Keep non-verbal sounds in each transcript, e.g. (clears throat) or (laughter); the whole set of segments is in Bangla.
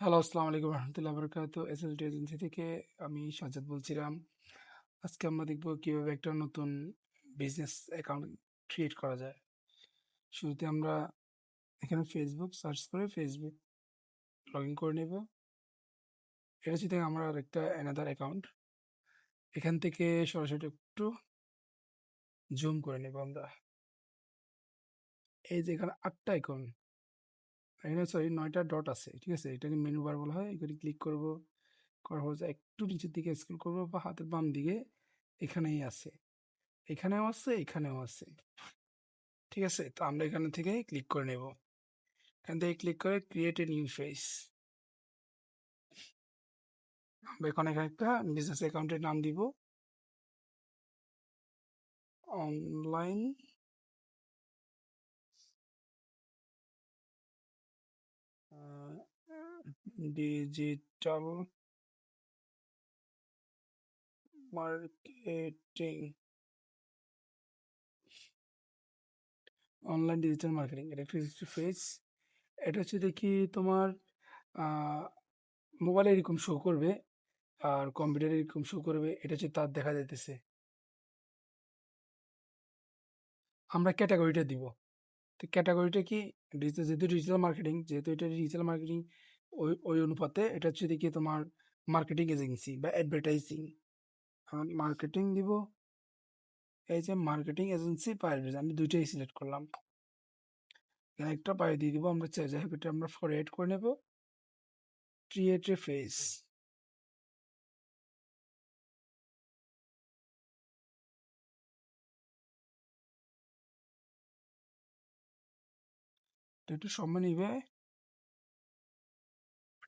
হ্যালো, আসসালামু আলাইকুম রহমতুল্লাহ বরকাত এসএলটি এজেন্সি থেকে আমি সাজ্জাদ বলছিলাম। আজকে আমরা দেখব কীভাবে একটা নতুন বিজনেস অ্যাকাউন্ট ক্রিয়েট করা যায়। শুরুতে আমরা এখানে ফেসবুক সার্চ করে ফেসবুক লগ ইন করে নেব। এটা হচ্ছে আমার আরেকটা অ্যানাদার অ্যাকাউন্ট। এখান থেকে সরাসরি একটু জুম করে নেব আমরা। এই যে এখানে ৮ টা আইকন এখানে সরি নয়টা ডট আছে। ঠিক আছে? এটাকে মেনু বার বলা হয়। এখানে ক্লিক করব। করার পর একটু নিচের দিকে স্ক্রল করব বা হাতের বাম দিকে এখানেই আছে। এখানেও আছে, এখানেও আছে। ঠিক আছে? তো আমরা এখান থেকে ক্লিক করে নেব। এখান থেকে ক্লিক করে ক্রিয়েট এ নিউ ফেস। আমরা এখানে একটা বিজনেস অ্যাকাউন্টের নাম দিব। Online digital marketing. Online digital marketing. এটা একটা ফেজ। এটা হচ্ছে দেখি তোমার মোবাইলে এরকম শো করবে। আর কম্পিউটারে এরকম শো করবে। এটা হচ্ছে তার দেখা যাইতেছে। আমরা ক্যাটাগরিটা দিব। তো ক্যাটাগরিটা কি? ডিজিটাল যেহেতু ডিজিটাল মার্কেটিং যেহেতু এটা ডিজিটাল মার্কেটিং ওই ওই অনুপাতে এটা হচ্ছে দেখি তোমার মার্কেটিং এজেন্সি বা অ্যাডভার্টাইজিং। মার্কেটিং দিব। এই যে মার্কেটিং এজেন্সি পাইরেজ আমি দুইটাই সিলেক্ট করলাম। এখানে একটা বায়ো দিয়ে দিব। আমরা চাই যাই এটা আমরা ফর এড করে নেব। Create a face. একটু সময় নিবে।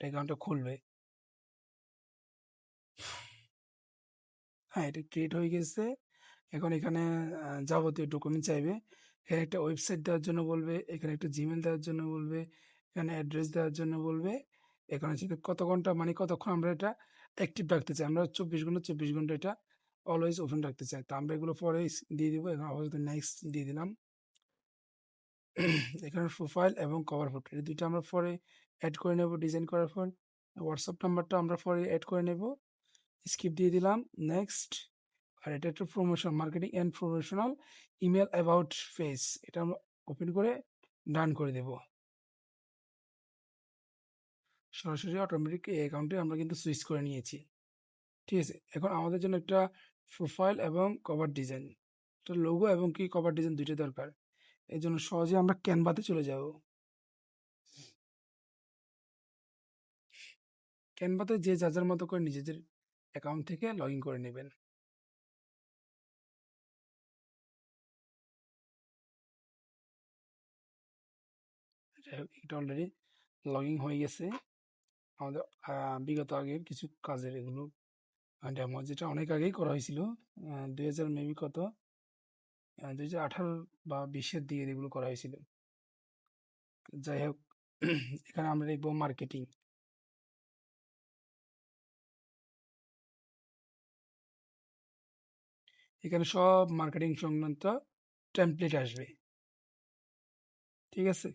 অ্যাকাউন্টটা খুলবে। হ্যাঁ, এটা ক্রিয়েট হয়ে গেছে। এখন এখানে যাবতীয় ডকুমেন্ট চাইবে। এখানে একটা ওয়েবসাইট দেওয়ার জন্য বলবে, এখানে একটা জিমেল দেওয়ার জন্য বলবে, এখানে অ্যাড্রেস দেওয়ার জন্য বলবে। এখানে হচ্ছে কত ঘণ্টা মানে কতক্ষণ আমরা এটা অ্যাক্টিভ রাখতে চাই। আমরা ২৪ ঘণ্টা ২৪ ঘণ্টা এটা অলওয়েজ ওপেন রাখতে চাই। তো আমরা এগুলো পরে দিয়ে দিব। এখন আপাতত নেক্সট দিয়ে দিলাম। (clears throat) এখানে প্রোফাইল এবং কভার ফটো এই ২ টা আমরা পরে এড করে নেব ডিজাইন করার পর। হোয়াটসঅ্যাপ নাম্বারটা আমরা পরে এড করে নেব। স্কিপ দিয়ে দিলাম। নেক্সট। আর এটা একটা promotion marketing and promotional email about face এটা আমরা ওপেন করে ডান করে দেব। সরাসরি অটোমেটিক এই অ্যাকাউন্টে আমরা কিন্তু সুইচ করে নিয়েছি। ঠিক আছে? এখন আমাদের জন্য একটা প্রোফাইল এবং কভার ডিজাইন। একটা লোগো এবং কি কভার ডিজাইন ২ টা দরকার। এজন্য সহজে আমরা ক্যানভাতে চলে যাব। ক্যানভাতে যে যার মতো করে নিজেদের অ্যাকাউন্ট থেকে লগ ইন করে নেবেন। এটা অলরেডি লগ ইন হয়ে গেছে। আমাদের বিগত আগের কিছু কাজের এগুলো ডেমো যেটা অনেক আগেই করা হয়েছিল। আ ২০০০ মেবি কত? আ ২০১৮ বা ২০ এর দিকে এগুলো করা হয়েছিল। যাই হোক, (clears throat) এখানে আমরা লিখব মার্কেটিং। এখানে সব মার্কেটিং সংক্রান্ত টেমপ্লেট আসবে। ঠিক আছে?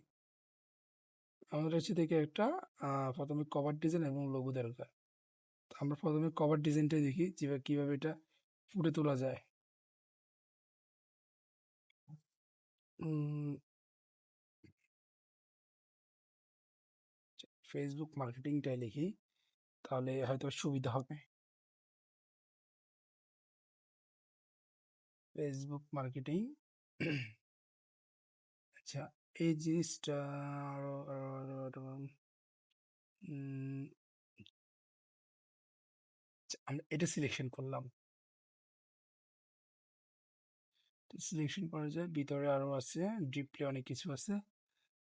আমাদের হচ্ছে দেখি একটা প্রথমে কভার ডিজাইন এবং লোগো দরকার। আমরা প্রথমে কভার ডিজাইনটাই দেখি যেভাবে কীভাবে এটা ফুটে তোলা যায়। ফেসবুক মার্কেটিংটাই লিখি। তাহলে হয়তো সুবিধা হবে। Facebook marketing. আচ্ছা এই জিনিসটা আরও আচ্ছা আমরা এটা সিলেকশন করলাম। সিলেকশন করা যায়। ভিতরে আরও আছে। ডিপলি অনেক কিছু আছে।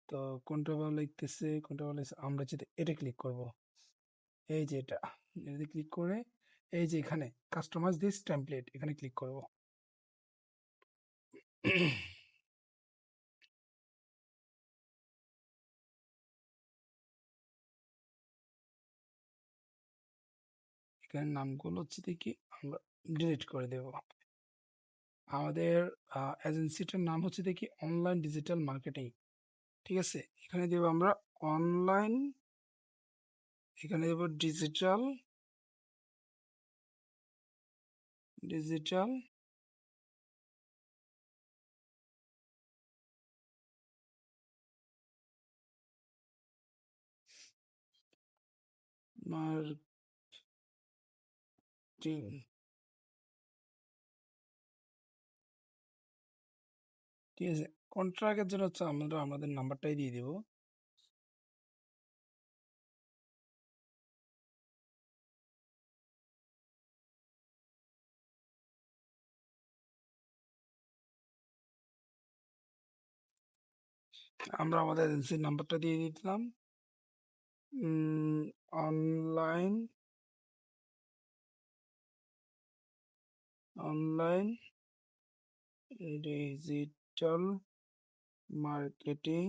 তো কোনটা ভালো লাগতেছে, কোনটা ভালো আমরা যেটা এটা ক্লিক করব। এই যে এটা। এটাতে ক্লিক করে এই যে এখানে কাস্টমাইজ দিস টেমপ্লেট এখানে ক্লিক করব। এখানে নামগুলো হচ্ছে দেখি, আমরা ডিলিট করে দেব। আমাদের এজেন্সিটার নাম হচ্ছে দেখি অনলাইন ডিজিটাল মার্কেটিং। ঠিক আছে? এখানে দেব আমরা অনলাইন এখানে দেবো ডিজিটাল ডিজিটাল মার্কেটিং ঠিক আছে কন্ট্রাক্টের জন্য হচ্ছে আমরা, আমাদের নাম্বারটাই দিয়ে দেবো। আমরা আমাদের এজেন্সির নাম্বারটা দিয়ে দিলাম। Online online digital marketing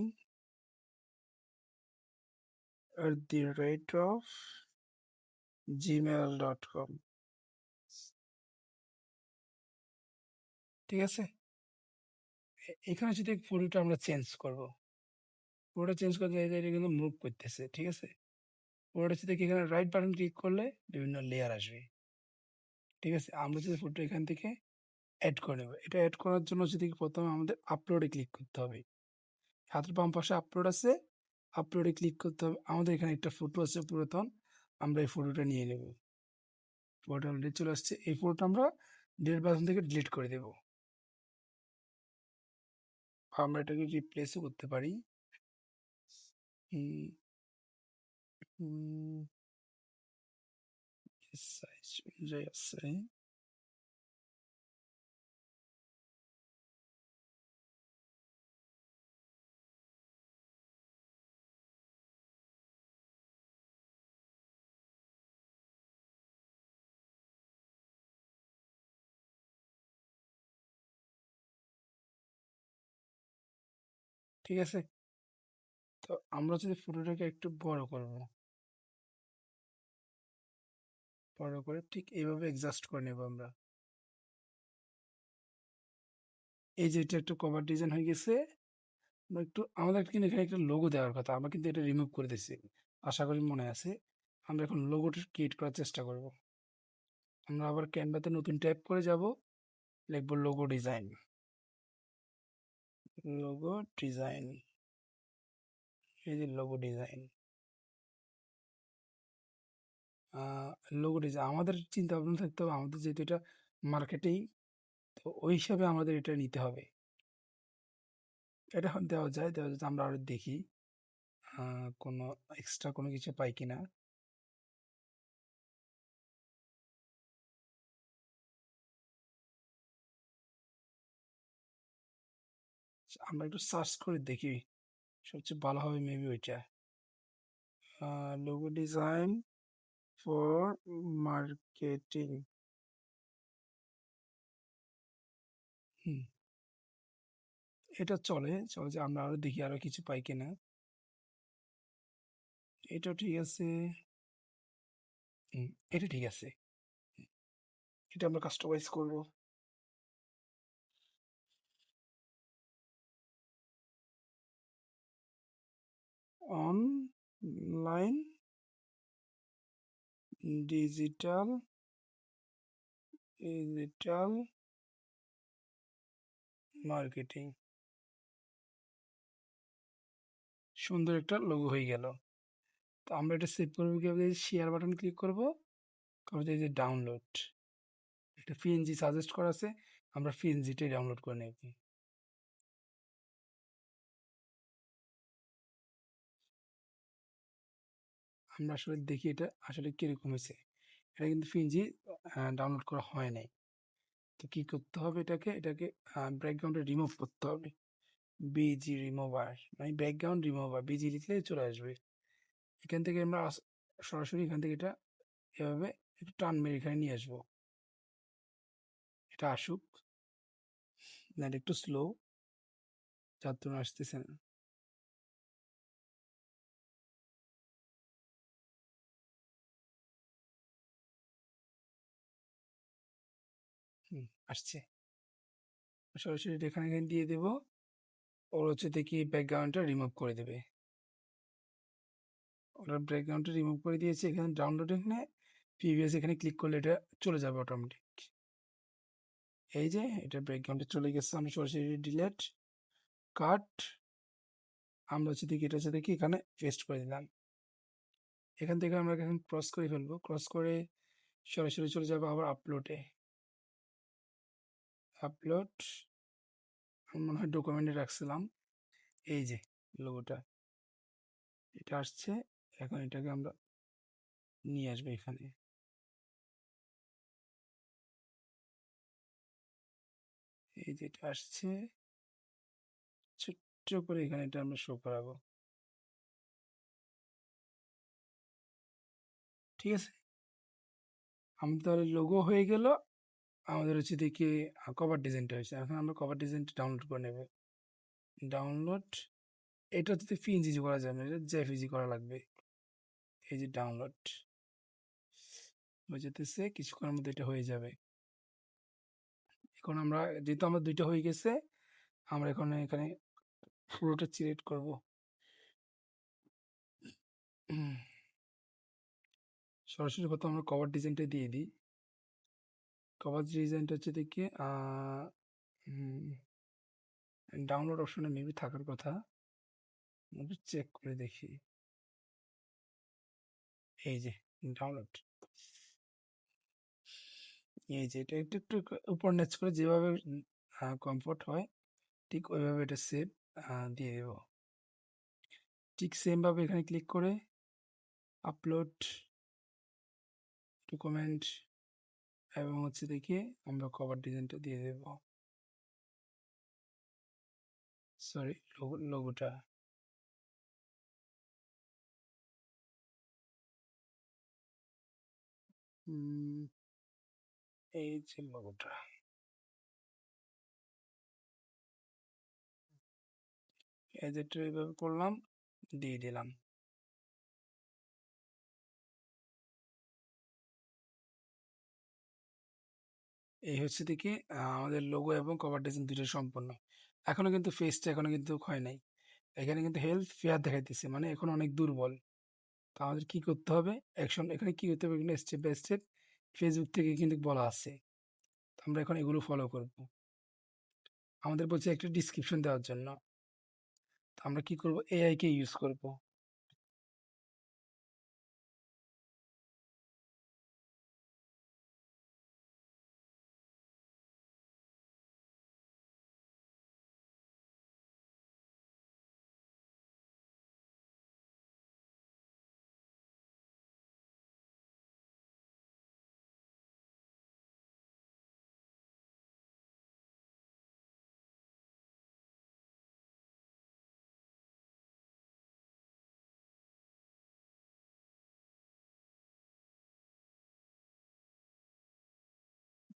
at the rate of gmail.com ঠিক আছে? এখানে যদি পুরোটা আমরা চেঞ্জ করব। পুরোটা চেঞ্জ করতে এটা কিন্তু মুভ করতেছে, ঠিক আছে? পুরোটা যদি এখানে রাইট বাটন ক্লিক করলে বিভিন্ন লেয়ার আসবে। ঠিক আছে? আমরা যদি ফটো এখান থেকে অ্যাড করে নেব। এটা অ্যাড করার জন্য যদি প্রথমে আমাদের আপলোডে ক্লিক করতে হবে। হাতের বাম পাশে আপলোড আছে আপলোডে ক্লিক করতে হবে। আমাদের এখানে একটা ফটো আছে পুরাতন, আমরা এই ফটোটা নিয়ে নেব। ফটোটা অলরেডি চলে আসছে। এই ফটোটা আমরা ডিলেট বাটন থেকে ডিলিট করে দেব। আমরা এটাকে রিপ্লেসও করতে পারি। সাইজ ঠিক আছে? তো আমরা যদি ফটোটাকে একটু বড় করব। বড় করে ঠিক এইভাবে অ্যাডজাস্ট করে নেব আমরা। এই যে এটা একটু কভার ডিজাইন হয়ে গেছে। একটু, আমাদের কিন্তু এখানে একটা লোগো দেওয়ার কথা, আমরা কিন্তু এটা রিমুভ করে দিচ্ছি আশা করি মনে আছে। আমরা এখন লোগোটা ক্রিয়েট করার চেষ্টা করব। আমরা আবার ক্যানভাতে নতুন ট্যাপ করে যাব। লিখব লোগো ডিজাইন লোগো ডিজাইন এই যে লোগো ডিজাইন লোগো ডিজাইন, আমাদের চিন্তা ভাবনা থাকতে হবে আমাদের যেহেতু এটা মার্কেটিং, তো ওই হিসাবে আমাদের এটা নিতে হবে। এটা দেওয়া যায় দেওয়া যায়, আমরা আরও দেখি কোনো এক্সট্রা কোনো কিছু পাই কিনা। আমরা একটু সার্চ করে দেখি, সবচেয়ে ভালো হবে মেবি ওইটা। লোগো ডিজাইন ফর মার্কেটিং এটা চলে চলে যে আমরা আরও দেখি আরও কিছু পাই কিনা। এটা ঠিক আছে। এটা ঠিক আছে। এটা আমরা কাস্টমাইজ করব। অনলাইন ডিজিটাল ডিজিটাল মার্কেটিং সুন্দর একটা লোগো হয়ে গেল। তো আমরা এটা সেভ করব কীভাবে শেয়ার বাটন ক্লিক করব, তারপরে এই যে ডাউনলোড একটা পিএনজি সাজেস্ট করা আছে, আমরা পিএনজিটাই ডাউনলোড করে নেব আমরা আসলে দেখি এটা আসলে কীরকম হয়েছে? এটা কিন্তু ফিনজি ডাউনলোড করা হয় নাই। তো কি করতে হবে এটাকে? এটাকে ব্যাকগ্রাউন্ডে রিমুভ করতে হবে। বিজি রিমুভার মানে ব্যাকগ্রাউন্ড রিমুভার বিজি লিখলে চলে আসবে। এখান থেকে আমরা সরাসরি এখান থেকে এটা এভাবে একটু টান মেরে এখানে নিয়ে আসব। এটা আসুক। না একটু স্লো যার জন্য আসতেছে না। আসছে। সরাসরি এখানে এখানে দিয়ে দেবো। ওর হচ্ছে দেখি ব্যাকগ্রাউন্ডটা রিমুভ করে দেবে। ওটার ব্যাকগ্রাউন্ডটা রিমুভ করে দিয়েছি, এখানে ডাউনলোড এখানে প্রিভিয়াস এখানে ক্লিক করলে এটা চলে যাবে অটোমেটিক এই যে, এটা ব্যাকগ্রাউন্ডে চলে গেছে, আমি সরাসরি ডিলেট কাট আমরা হচ্ছে দেখি, এটা হচ্ছে দেখি, এখানে পেস্ট করে দিলাম। এখান থেকে আমরা এখন ক্রস করে ফেলব। ক্রস করে সরাসরি চলে যাব আবার আপলোডে আপলোড মনে হয় ডকুমেন্টে রাখছিলাম। এই যে লোগোটা এটা আসছে, এখন এটাকে আমরা নিয়ে আসব এখানে। এই যে এটা আসছে, ছোট্ট করে এখানে এটা আমরা শো করাবো। ঠিক আছে? আমাদের তাহলে লোগো হয়ে গেল। আমাদের হচ্ছে দেখি কভার ডিজাইনটা হয়েছে। এখন আমরা কভার ডিজাইনটা ডাউনলোড করে নেব। ডাউনলোড এটা হচ্ছে পিএনজি করা যাবে না, এটা জেপিজি করা লাগবে। এই যে ডাউনলোড যেতেছে কিছুক্ষণের মধ্যে এটা হয়ে যাবে। এখন আমরা, যেহেতু আমরা দুইটা হয়ে গেছে, আমরা এখন এখানে পুরোটা সিলেক্ট করব। সরাসরি কথা আমরা কভার ডিজাইনটা দিয়ে দিই। কভার রিজেন্ট হচ্ছে দেখি ডাউনলোড অপশনে মেবি থাকার কথা। চেক করে দেখি। এই যে ডাউনলোড এই যে, এটা একটু একটু উপর নেচ করে যেভাবে কমফোর্ট হয়, ঠিক ওইভাবে এটা সেভ দিয়ে দেব। ঠিক সেমভাবে এখানে ক্লিক করে আপলোড ডকুমেন্ট এবং হচ্ছে দেখি আমরা কভার ডিজাইনটা দিয়ে দেব। সরি লোগোটা এই যে লোগোটা যে এইভাবে করলাম, দিয়ে দিলাম। এই হচ্ছে দেখি আমাদের লোগো এবং কভার ডিজাইন দুটো সম্পূর্ণ। এখনও কিন্তু ফেসটা এখনও কিন্তু হয় নাই। এখানে কিন্তু হেলথ ফেয়ার দেখাইতেছে মানে এখন অনেক দুর্বল। তো আমাদের কী করতে হবে? অ্যাকশন এখানে কী করতে হবে? এখানে স্টেপ বাই স্টেপ ফেসবুক থেকে কিন্তু বলা আছে। তো আমরা এখন এগুলো ফলো করব। আমাদের বলছে একটা ডিসক্রিপশন দেওয়ার জন্য। তো আমরা কি করব? এআইকে ইউজ করব।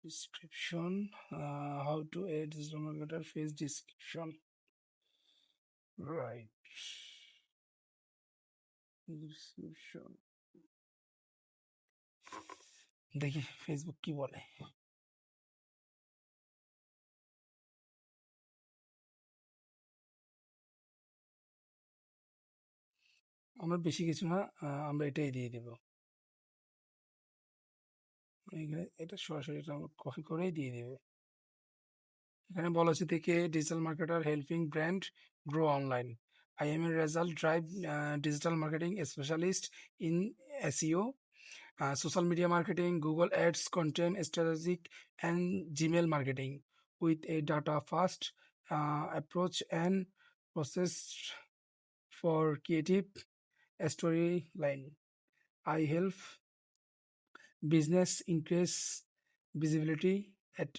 Description uh, how to add marketer face description right description দেখি ফেসবুক কি বলে আমরা বেশি কিছু না আমরা এটাই দিয়ে দিব এখানে এটা সরাসরি কপি করেই দিয়ে দেবে। এখানে বলা হচ্ছে থেকে digital marketer helping brand grow online. I am a result drive digital marketing specialist in SEO social media marketing Google ads content strategic and Gmail marketing with a data fast approach and process for creative story line I help business increase visibility at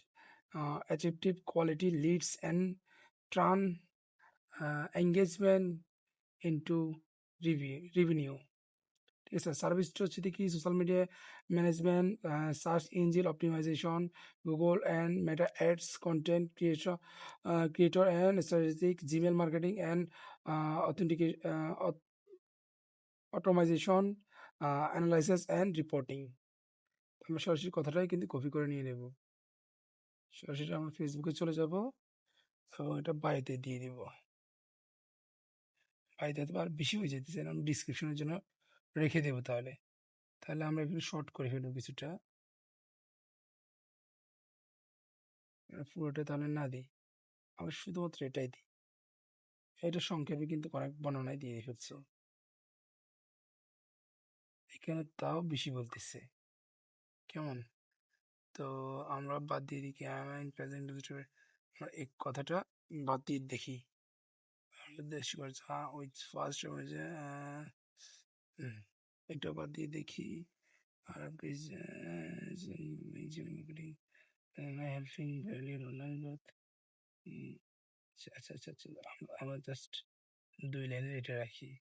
uh, achieve quality leads and turn uh, engagement into review, revenue. ঠিক আছে সার্ভিসটা হচ্ছে কি social media management search engine optimisation Google and Meta ads content creator creator and strategic Gmail marketing and authenticate automisation analysis and reporting আমরা সরাসরি কথাটাই কিন্তু কপি করে নিয়ে নেব। সরাসরি আমরা ফেসবুকে চলে যাব। এবং এটা বাইতে দিয়ে দিব। বাইতে হয়তো আর বেশি হয়ে যেতেছে আমি ডিসক্রিপশনের জন্য রেখে দেবো তাহলে। তাহলে আমরা একটু শর্ট করে ফেলব কিছুটা। পুরোটা তাহলে না দিই। আমরা শুধুমাত্র এটাই দিই। এটা সংক্ষেপে কিন্তু অনেক বর্ণনায় দিয়ে ফেলছে। এখানে তাও বেশি বলতেছে। কেমন? তো আমরা বাদ দিয়ে দিই কি আইন প্রেজেন্ট এই কথাটা বাদ দিয়ে দেখি। হ্যাঁ ওই ফার্স্ট হয়েছে এটা বাদ দিয়ে দেখি। আর হেল্পিং ভ্যালি রোনাল্ড আচ্ছা আচ্ছা আচ্ছা আমরা- আমরা জাস্ট দুই লাইনে এটা রাখি।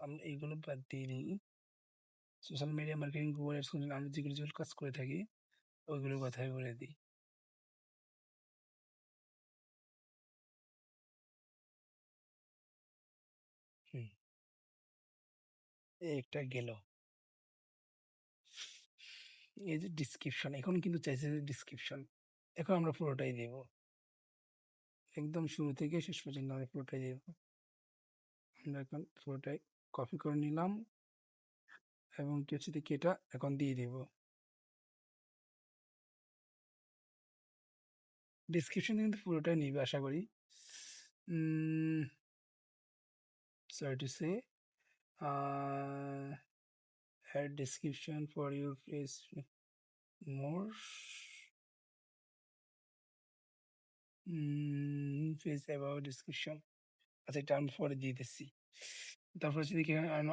আমরা এইগুলো বাদ দিয়ে দিই social media marketing Google ads আমরা যেগুলো যেগুলো কাজ করে থাকি ওইগুলো কথাই বলে দিই। হুম। একটা গেল। এই যে ডিসক্রিপশন এখন কিন্তু চাইছে যে ডিসক্রিপশন এখন আমরা পুরোটাই দেব। একদম শুরু থেকে শেষ পর্যন্ত আমরা পুরোটাই দেব। আমরা এখন পুরোটাই কপি করে নিলাম এবং কিছু থেকে এটা এখন দিয়ে দেব। ডিসক্রিপশন কিন্তু পুরোটাই নিবে আশা করি। Sorry to say add description for your face more. mm, about description আচ্ছা এটা আমি পরে দিয়ে দিচ্ছি। তারপর হচ্ছে দেখি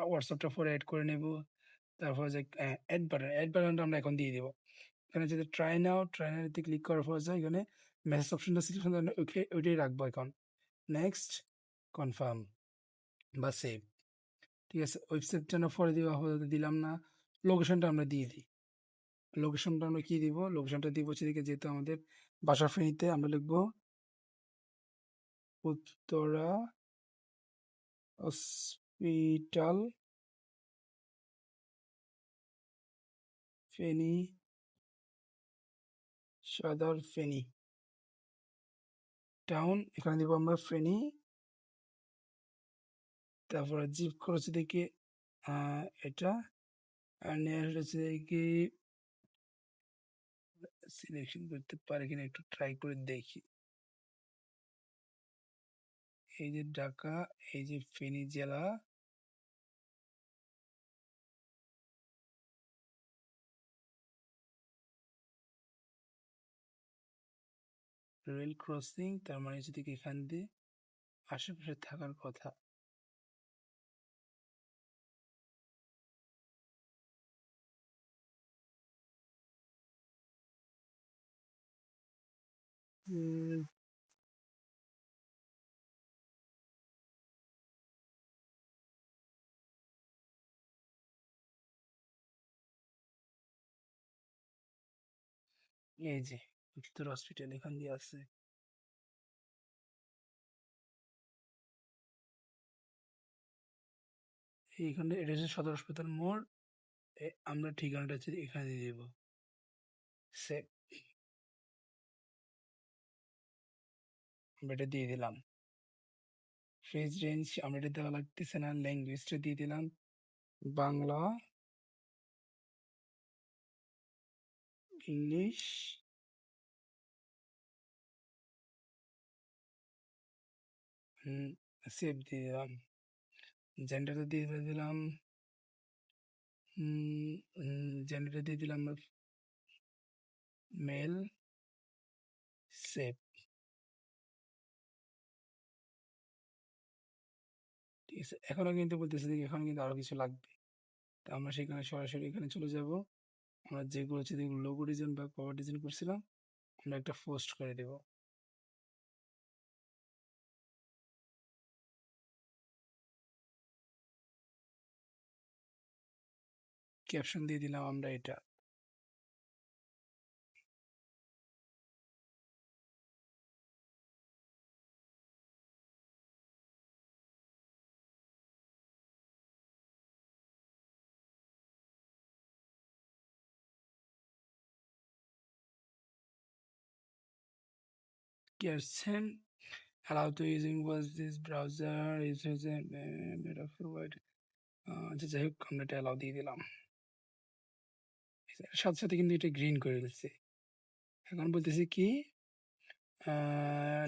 হোয়াটসঅ্যাপটা পরে অ্যাড করে নেব। তারপর যে অ্যাড বাটন অ্যাড বাটনটা আমরা এখন দিয়ে দেবো। এখানে যদি ট্রাই নাও ট্রাই নাওতে ক্লিক করার পর যায় এখানে মেসেজ অপশনটা সিলেকশন ওইটাই রাখব এখন। নেক্সট কনফার্ম বা সেভ ঠিক আছে ওয়েবসাইটটা না পরে দেওয়া হতে দিলাম না। লোকেশনটা আমরা দিয়ে দিই। লোকেশনটা আমরা কি দিব? লোকেশনটা দিব হচ্ছে দিকে যেহেতু আমাদের বাসা ফেনীতে আমরা লিখব উত্তরা হসপিটাল ফেনী সদর ফেনী টাউন এখানে দিব আমরা ফেনী তারপরে জিপ খরচ দিকে এটা। আর হচ্ছে কি সিলেকশন করতে পারি কিনা একটু ট্রাই করে দেখি। এই যে ঢাকা, এই যে ফেনী জেলা। রেল ক্রসিং তার মানে যদি এখান দিয়ে আশেপাশে থাকার কথা। এই যে। উত্তর হসপিটাল এখান দিয়ে আছে এইখানে এটা হচ্ছে সদর হাসপাতাল মোড়। আমরা ঠিকানাটা হচ্ছে এখানে দিয়ে দেবো। সেভ আমরা এটা দিয়ে দিলাম। ফেজ রেঞ্জ আমরা এটা দেওয়া লাগতেছে না ল্যাঙ্গুয়েজটা দিয়ে দিলাম। বাংলা, ইংলিশ। সেভ দিয়ে দিলাম। জেন্ডারটা দিয়ে দিলাম। জেন্ডারটা দিয়ে দিলাম মেল সেভ ঠিক আছে, এখনও কিন্তু বলতেছে যে এখন কিন্তু আরও কিছু লাগবে। তা আমরা সেখানে সরাসরি এখানে চলে যাব। আমরা যেগুলো হচ্ছে লোগো ডিজাইন বা কভার ডিজাইন করছিলাম, আমরা একটা পোস্ট করে দেব। ক্যাপশন দিয়ে দিলাম আমরা এটা আসছেন allow to using was this browser is using made of provide আচ্ছা হোক আমরা এটা অ্যালাউ দিয়ে দিলাম সাথে সাথে কিন্তু এটা গ্রিন করে দিচ্ছে। এখন বলতেছি কি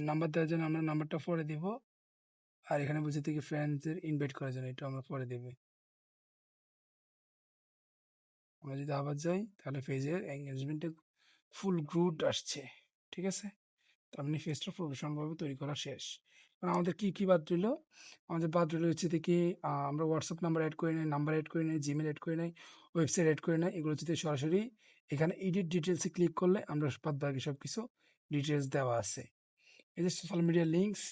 নাম্বার দেওয়ার জন্য আমরা নাম্বারটা পরে দিব। আর এখানে বলছে থেকে ফ্রেন্ডসদের ইনভাইট করার জন্য এটা আমরা পরে দেবে। আমরা যদি আবার যাই, তাহলে পেজের এঙ্গেজমেন্টে ফুল গ্রুড আসছে, ঠিক আছে? তার মানে ফেসটা প্রফেশনালভাবে তৈরি করা শেষ। কারণ আমাদের কী কী বাদ রইল? আমাদের বাদ রইল হচ্ছে থেকে আমরা হোয়াটসঅ্যাপ নাম্বার অ্যাড করে নেই নাম্বার অ্যাড করে নেই জিমেল অ্যাড করে নিই। ওয়েবসাইট অ্যাড করে নিই এগুলো যদি সরাসরি এখানে এডিট ডিটেলসে ক্লিক করলে আমরা বাদ বাকি সব কিছু ডিটেলস দেওয়া আছে। এই যে সোশ্যাল মিডিয়া লিঙ্কস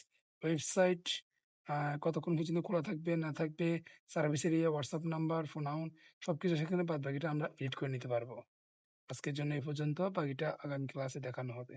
ওয়েবসাইট কতক্ষণ পর্যন্ত খোলা থাকবে, না থাকবে service area WhatsApp number phone আউন সব কিছু সেখানে বাদ বাকিটা আমরা এডিট করে নিতে পারব। আজকের জন্য এই পর্যন্ত। বাকিটা আগামী ক্লাসে দেখানো হবে।